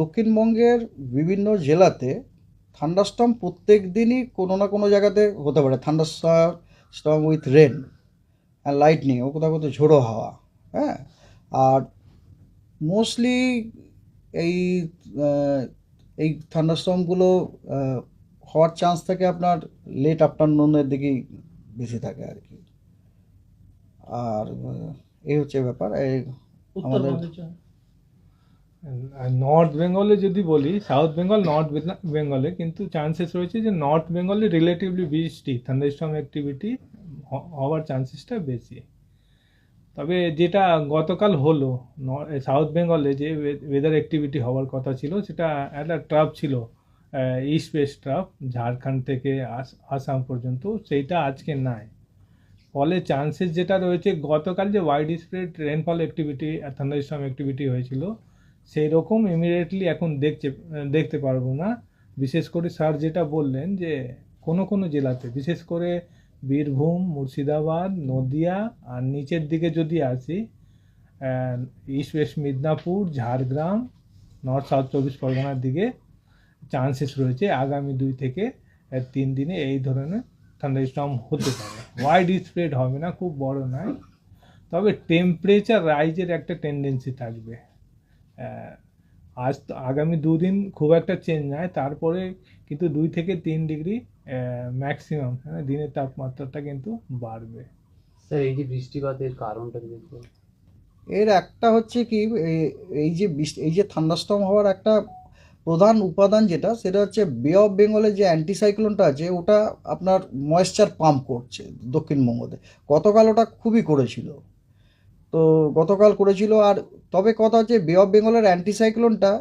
দক্ষিণবঙ্গের বিভিন্ন জেলাতে থান্ডারস্টর্ম প্রত্যেক দিনই কোনো না কোনো জায়গাতে হতে পারে। Thunderstorm with rain and lightning ও কোথাও কোথাও ঝোড়ো হাওয়া হ্যাঁ? আর মোস্টলি এই এই থান্ডারস্টর্মগুলো হওয়ার চান্স থাকে আপনার লেট আফটারনুনের দিকেই বেশি থাকে আর কি। আর এই হচ্ছে ব্যাপার। এই আমাদের নর্থ বেঙ্গলে যদি বলি সাউথ বেঙ্গল নর্থ বেঙ্গলে কিন্তু চান্সেস রয়েছে যে নর্থ বেঙ্গলে রিলেটিভলি বৃষ্টি থান্ডারস্টর্ম অ্যাক্টিভিটি হওয়ার চান্সেসটা বেশি। তবে যেটা গতকাল হলো সাউথ বেঙ্গলে যে ওয়েদার অ্যাক্টিভিটি হওয়ার কথা ছিল, সেটা একটা ট্রাপ ছিল ইস্ট ওয়েস্ট ট্রাপ ঝাড়খণ্ড থেকে আস- আসাম পর্যন্ত, সেইটা আজকে নাই। ফলে চান্সেস যেটা রয়েছে, গতকাল যে wide spread rainfall activity thunderstorm activity হয়েছিল সেই রকম ইমিডিয়েটলি এখন দেখছে, দেখতে পারব না। বিশেষ করে স্যার যেটা বললেন যে, কোনো কোনো জেলাতে, বিশেষ করে বীরভূম, মুর্শিদাবাদ, নদিয়া, আর নিচের দিকে যদি আসি east west Midnapore Jhargram north south চব্বিশ পরগনার দিকে চান্সেস রয়েছে আগামী দুই থেকে তিন দিনে এই ধরনের থান্ডারস্টর্ম হতে পারে। ওয়াইড স্প্রেড হবে না, খুব বড় নয়। তবে টেম্পারেচার রাইজের একটা টেন্ডেন্সি থাকবে। আজ তো আগামী দুদিন খুব একটা চেঞ্জ নয় তারপরে কিন্তু দুই থেকে তিন ডিগ্রি ম্যাক্সিমাম হ্যাঁ দিনের তাপমাত্রাটা কিন্তু বাড়বে। স্যার এই যে বৃষ্টিপাতের কারণটা যদি এর একটা হচ্ছে কি এই- এই যে বৃষ্টি এই যে থান্ডারস্টর্ম হওয়ার একটা প্রধান উপাদান যেটা সেটা হচ্ছে বে অফ বেঙ্গলের যে অ্যান্টিসাইক্লোনটা আছে ওটা আপনার ময়েশ্চার পাম্প করছে দক্ষিণবঙ্গতে। গতকাল ওটা খুবই করেছিল। তো গতকাল করেছিল আর তবে কথা হচ্ছে বে অফ বেঙ্গলের অ্যান্টিসাইক্লোনটা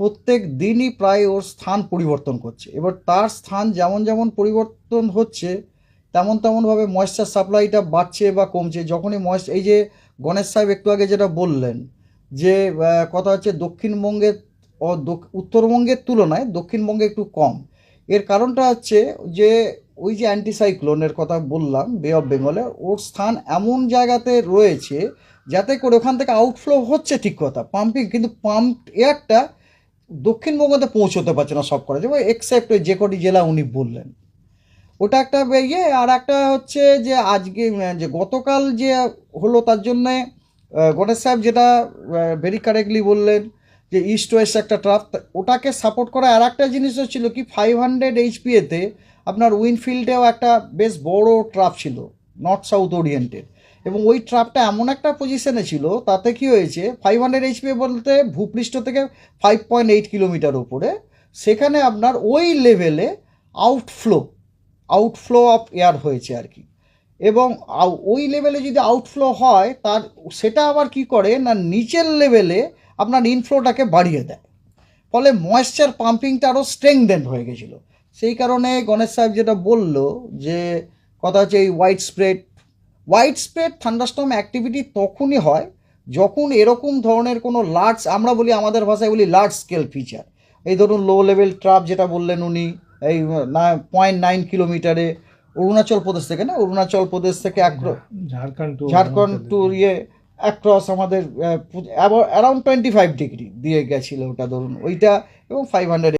প্রত্যেক দিনই প্রায় ওর স্থান পরিবর্তন করছে। এবার তার স্থান যেমন যেমন পরিবর্তন হচ্ছে, তেমন তেমনভাবে ময়েশ্চার সাপ্লাইটা বাড়ছে বা কমছে। যখনই ময়েশ্চ এই যে গণেশ সাহেব একটু আগে যেটা বললেন যে কথা হচ্ছে দক্ষিণবঙ্গের উত্তরবঙ্গের তুলনায় দক্ষিণবঙ্গে একটু কম। এর কারণটা হচ্ছে যে ওই যে অ্যান্টিসাইক্লোনের কথা বললাম বে অফ বেঙ্গলে ওর স্থান এমন জায়গাতে রয়েছে যাতে করে ওখান থেকে আউটফ্লো হচ্ছে ঠিক কথা। পাম্পিং কিন্তু পাম্প এয়ারটা দক্ষিণবঙ্গতে পৌঁছতে পারছে না সব করা যেমন এক্সেপ্ট যে কটি জেলা উনি বললেন। ওটা একটা ইয়ে আর একটা হচ্ছে যে আজকে যে গতকাল যে হলো তার জন্যে গণেশ সাহেব যেটা ভেরি কারেক্টলি বললেন যে ইস্ট ওয়েস্ট একটা ট্রাফ ওটাকে সাপোর্ট করা আর একটা জিনিস ছিল কি ফাইভ হান্ড্রেড এইচপিএতে আপনার উইনফিল্ডেও একটা বেশ বড় ট্রাফ ছিল নর্থ সাউথ ওরিয়েন্টেড এবং ওই ট্রাপটা এমন একটা পজিশনে ছিল, তাতে কি হয়েছে ফাইভ হান্ড্রেড এইচপিএ বলতে ভূপৃষ্ঠ থেকে ফাইভ পয়েন্ট এইট কিলোমিটার উপরে, সেখানে আপনার ওই লেভেলে আউটফ্লো আউটফ্লো অফ এয়ার হয়েছে আর কি। এবং ওই লেভেলে যদি আউটফ্লো হয়, তার, সেটা আবার কি করে, না, নিচের লেভেলে আপনার ইনফ্লোটাকে বাড়িয়ে দেয়। ফলে ময়েশ্চার পাম্পিংটা আরও স্ট্রেংদেন হয়ে গেছিল। সেই কারণে গণেশ সাহেব যেটা বলল যে কথা হচ্ছে এই white spread white spread thunderstorm activity তখনই হয় যখন এরকম ধরনের কোনো লার্জ আমরা বলি আমাদের ভাষায় বলি লার্জ স্কেল ফিচার এই ধরুন লো লেভেল ট্রাপ যেটা বললেন উনি এই পয়েন্ট নাইন কিলোমিটারে অরুণাচল প্রদেশ থেকে না অরুণাচল প্রদেশ থেকে এক ঝাড়খণ্ড ঝাড়খণ্ড টু ইয়ে অ্যাক্রস আমাদের অ্যারাউন্ড টোয়েন্টি ফাইভ ডিগ্রি দিয়ে গেছিল ওটা ধরুন। ওইটা এবং ফাইভ হান্ড্রেড